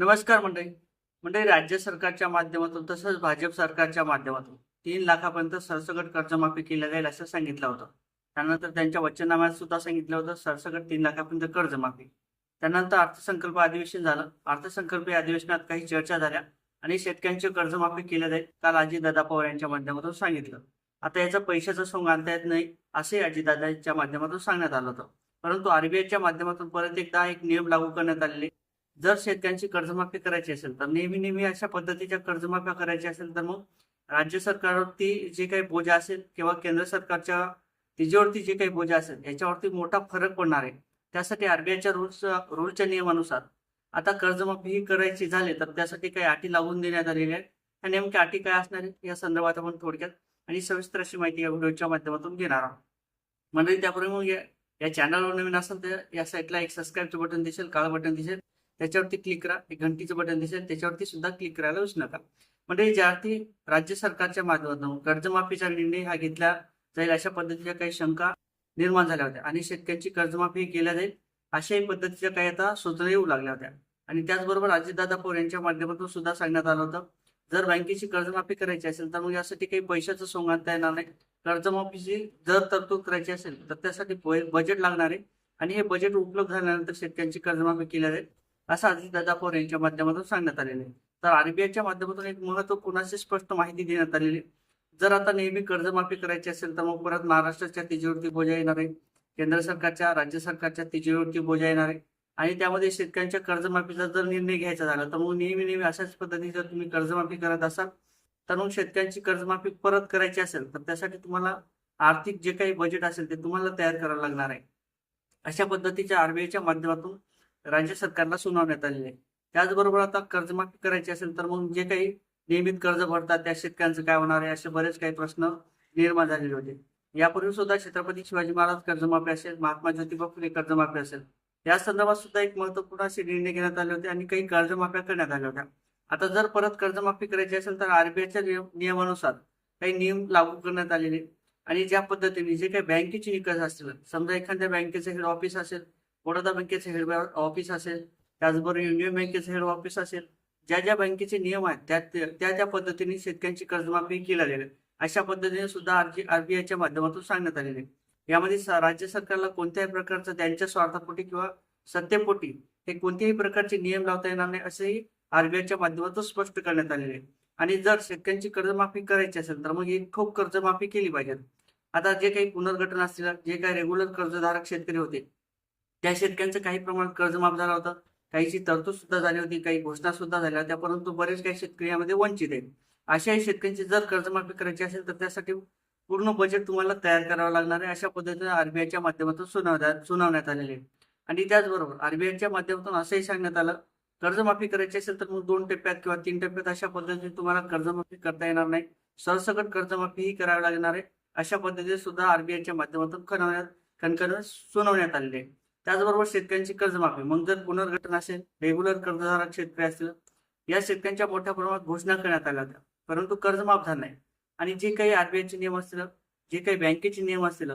नमस्कार मंडळी. मंडळी राज्य सरकारच्या माध्यमातून तसंच भाजप सरकारच्या माध्यमातून तीन लाखापर्यंत सरसकट कर्जमाफी केलं जाईल असं सांगितलं होतं. त्यानंतर त्यांच्या वचननाम्यात सुद्धा सांगितलं होतं सरसकट तीन लाखापर्यंत कर्जमाफी. त्यानंतर अर्थसंकल्प अधिवेशन झालं. अर्थसंकल्पीय अधिवेशनात काही चर्चा झाल्या आणि शेतकऱ्यांची कर्जमाफी केल्या जाईल काल अजितदादा पवार यांच्या माध्यमातून सांगितलं. आता याचा पैशाचं सोंग आणता येत नाही असे अजितदादाच्या माध्यमातून सांगण्यात आलं होतं. परंतु आरबीआयच्या माध्यमातून परत एकदा एक नियम लागू करण्यात आलेले जर शेतकऱ्यांची कर्जमाफी करायची असेल तर नेहमी नेहमी अशा पद्धतीच्या कर्जमाफ्या करायच्या असेल तर मग राज्य सरकारवरती जे काही बोजा असेल किंवा केंद्र सरकारच्या तिजेवरती जे काही बोजा असेल याच्यावरती मोठा फरक पडणार आहे. त्यासाठी आरबीआयच्या रूल्स रूलच्या नियमानुसार आता कर्जमाफी ही करायची झाली तर त्यासाठी काही अटी लागून देण्यात आलेल्या आहेत. आणि नेमक्या अटी काय असणार आहेत या संदर्भात आपण थोडक्यात आणि सविस्तर अशी माहिती या व्हिडिओच्या माध्यमातून घेणार आहोत. म्हणजे त्यापूर्वी मग या- चॅनलवर नवीन असेल तर या साईटला एक सबस्क्राईबचं बटन दिसेल काळं बटन दिसेल. त्याच्यावरती क्लिक करा. एक घंटीचं बटन दिसेल त्याच्यावरती सुद्धा क्लिक करायला विसरू नका. म्हणजे ज्यावरती राज्य सरकारच्या माध्यमातून कर्जमाफीचा निर्णय हा घेतला जाईल अशा पद्धतीच्या काही शंका निर्माण झाल्या होत्या. आणि शेतकऱ्यांची कर्जमाफी केल्या जाईल अशाही पद्धतीच्या काही आता सूचना येऊ लागल्या होत्या. आणि त्याचबरोबर अजितदादा पवार यांच्या माध्यमातून सुद्धा सांगण्यात आलं होतं जर बँकेची कर्जमाफी करायची असेल तर मग यासाठी काही पैशाचं सोंग आणता येणार नाही. कर्जमाफीची जर तरतूद करायची असेल तर त्यासाठी बजेट लागणार आहे. आणि हे बजेट उपलब्ध झाल्यानंतर शेतकऱ्यांची कर्जमाफी केल्या जाईल. असं अजितदादा पवार यांच्या माध्यमातून सांगण्यात आलेलं आहे. तर आरबीआयच्या माध्यमातून एक महत्त्वपूर्ण अशी स्पष्ट माहिती देण्यात आलेली आहे. जर आता नेहमी कर्जमाफी करायची असेल तर मग परत महाराष्ट्राच्या तिजोरीवरती बोजा येणार आहे. केंद्र सरकारच्या राज्य सरकारच्या तिजोरीवरती बोजा येणार आहे. आणि त्यामध्ये शेतकऱ्यांच्या कर्जमाफीचा जर निर्णय घ्यायचा झाला तर मग नेहमी नेहमी अशाच पद्धतीचं तुम्ही कर्जमाफी करत असाल तर मग शेतकऱ्यांची कर्जमाफी परत करायची असेल तर त्यासाठी तुम्हाला आर्थिक जे काही बजेट असेल ते तुम्हाला तयार करावं लागणार आहे. अशा पद्धतीच्या आरबीआयच्या माध्यमातून राज्य सरकारला सुनावण्यात आलेले आहे. त्याचबरोबर आता कर्जमाफी करायची असेल तर मग जे काही नियमित कर्ज भरतात त्या शेतकऱ्यांचं काय होणार आहे? असे बरेच काही प्रश्न निर्माण झालेले होते. यापूर्वी सुद्धा छत्रपती शिवाजी महाराज कर्जमाफी असेल महात्मा ज्योतिबा फुले कर्जमाफी असेल. या संदर्भात सुद्धा एक महत्त्वपूर्ण असे निर्णय घेण्यात आले होते आणि काही कर्जमाफ्या करण्यात आल्या होत्या. आता जर परत कर्जमाफी करायची असेल तर आरबीआयच्या नियमानुसार काही नियम लागू करण्यात आलेले आणि ज्या पद्धतीने जे काही बँकेचे निकष असतील समजा एखाद्या बँकेचं हेड ऑफिस असेल बडोदा बँकेचं हेड ऑफिस असेल त्याचबरोबर युनियन बँकेचं हेड ऑफिस असेल ज्या ज्या बँकेचे नियम आहेत त्या त्या त्या पद्धतीने शेतकऱ्यांची कर्जमाफी केली आलेली आहे अशा पद्धतीने सुद्धा आरजी आरबीआयच्या माध्यमातून सांगण्यात आलेले. आहे. यामध्ये राज्य सरकारला कोणत्याही प्रकारचं त्यांच्या स्वार्थापोटी किंवा सत्तेपोटी हे कोणत्याही प्रकारचे नियम लावता येणार नाही असेही आरबीआयच्या माध्यमातून स्पष्ट करण्यात आलेले. आहे आणि जर शेतकऱ्यांची कर्जमाफी करायची असेल तर मग ही ठोक कर्जमाफी केली पाहिजे. आता जे काही पुनर्गठन असतील जे काही रेग्युलर कर्जधारक शेतकरी होते त्या शेतकऱ्यांचं काही प्रमाणात कर्जमाफ झाला झालं होतं. काहीची तरतूद सुद्धा झाली होती काही घोषणा सुद्धा झाल्या होत्या परंतु बरेच काही शेतकरी यामध्ये वंचित आहेत. अशाही शेतकऱ्यांची जर कर्जमाफी करायची असेल तर त्यासाठी पूर्ण बजेट तुम्हाला तयार करावं लागणार आहे अशा पद्धतीने आरबीआयच्या माध्यमातून सुनावण्यात सुनावण्यात आलेले आणि त्याचबरोबर आरबीआयच्या माध्यमातून असंही सांगण्यात आलं कर्जमाफी करायची असेल तर मग दोन टप्प्यात किंवा तीन टप्प्यात अशा पद्धतीने तुम्हाला कर्जमाफी करता येणार नाही. सरसकट कर्जमाफी ही करावी लागणार आहे. अशा पद्धतीने सुद्धा आरबीआयच्या माध्यमातून कणवण्यात कणकण सुनावण्यात आलेले आहे त्याचबरोबर शेतकऱ्यांची कर्जमाफी. मग जर पुनर्गठन असेल रेग्युलर कर्जधारक शेतकरी असतील या शेतकऱ्यांच्या मोठ्या प्रमाणात घोषणा करण्यात आल्या होत्या. परंतु कर्ज माफ नाही. आणि जे काही आरबीआयचे नियम असतील जे काही बँकेचे नियम असतील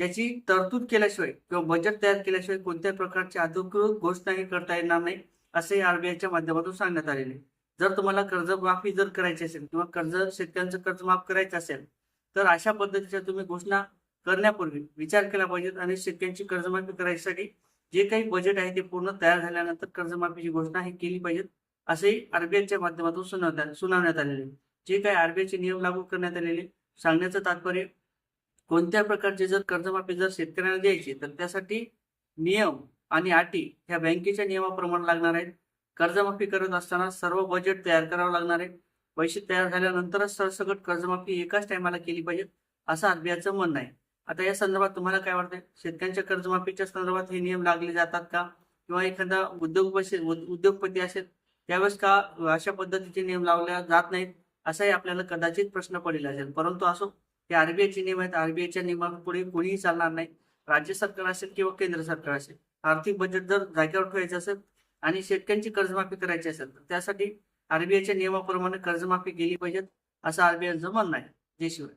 त्याची तरतूद केल्याशिवाय किंवा बजेट तयार केल्याशिवाय कोणत्याही प्रकारची अधिकृत घोषणाही करता येणार नाही असे आरबीआयच्या माध्यमातून सांगण्यात आलेले. जर तुम्हाला कर्जमाफी जर करायची असेल किंवा कर्ज शेतकऱ्यांचं कर्ज माफ करायचं असेल तर अशा पद्धतीच्या तुम्ही घोषणा करण्यापूर्वी विचार केला पाहिजेत आणि शेतकऱ्यांची कर्जमाफी करायसाठी जे काही बजेट आहे ते पूर्ण तयार झाल्यानंतर कर्जमाफीची घोषणा ही केली पाहिजे असेही आरबीआयच्या माध्यमातून सुनावण्यात सुनावण्यात आलेले. जे काही आरबीआयचे नियम लागू करण्यात आलेले सांगण्याचं तात्पर्य कोणत्या प्रकारचे जर कर्जमाफी जर शेतकऱ्यांना द्यायची तर त्यासाठी नियम आणि अटी ह्या बँकेच्या नियमाप्रमाणे लागणार आहेत. कर्जमाफी करत असताना सर्व बजेट तयार करावं लागणार आहे. पैसे तयार झाल्यानंतरच सरसकट कर्जमाफी एकाच टायमाला केली पाहिजे असं आरबीआयचं म्हणणं आहे. आता या संदर्भात तुम्हाला काय वाटतंय? शेतकऱ्यांच्या कर्जमाफीच्या संदर्भात हे नियम लागले जातात का? किंवा एखादा उद्योग उद्योगपती असेल त्यावेळेस का अशा पद्धतीचे नियम लावले जात नाहीत? असाही आपल्याला कदाचित प्रश्न पडलेला असेल. परंतु असो हे आरबीआयचे नियम आहेत. आरबीआयच्या नियमापुढे कोणीही चालणार नाही. राज्य सरकार असेल किंवा केंद्र सरकार असेल. आर्थिक बजेट जर जागेवर ठेवायचं असेल आणि शेतकऱ्यांची कर्जमाफी करायची असेल तर त्यासाठी आरबीआयच्या नियमाप्रमाणे कर्जमाफी केली पाहिजेत असं आरबीआयचं म्हणणं आहे. जय शिवाय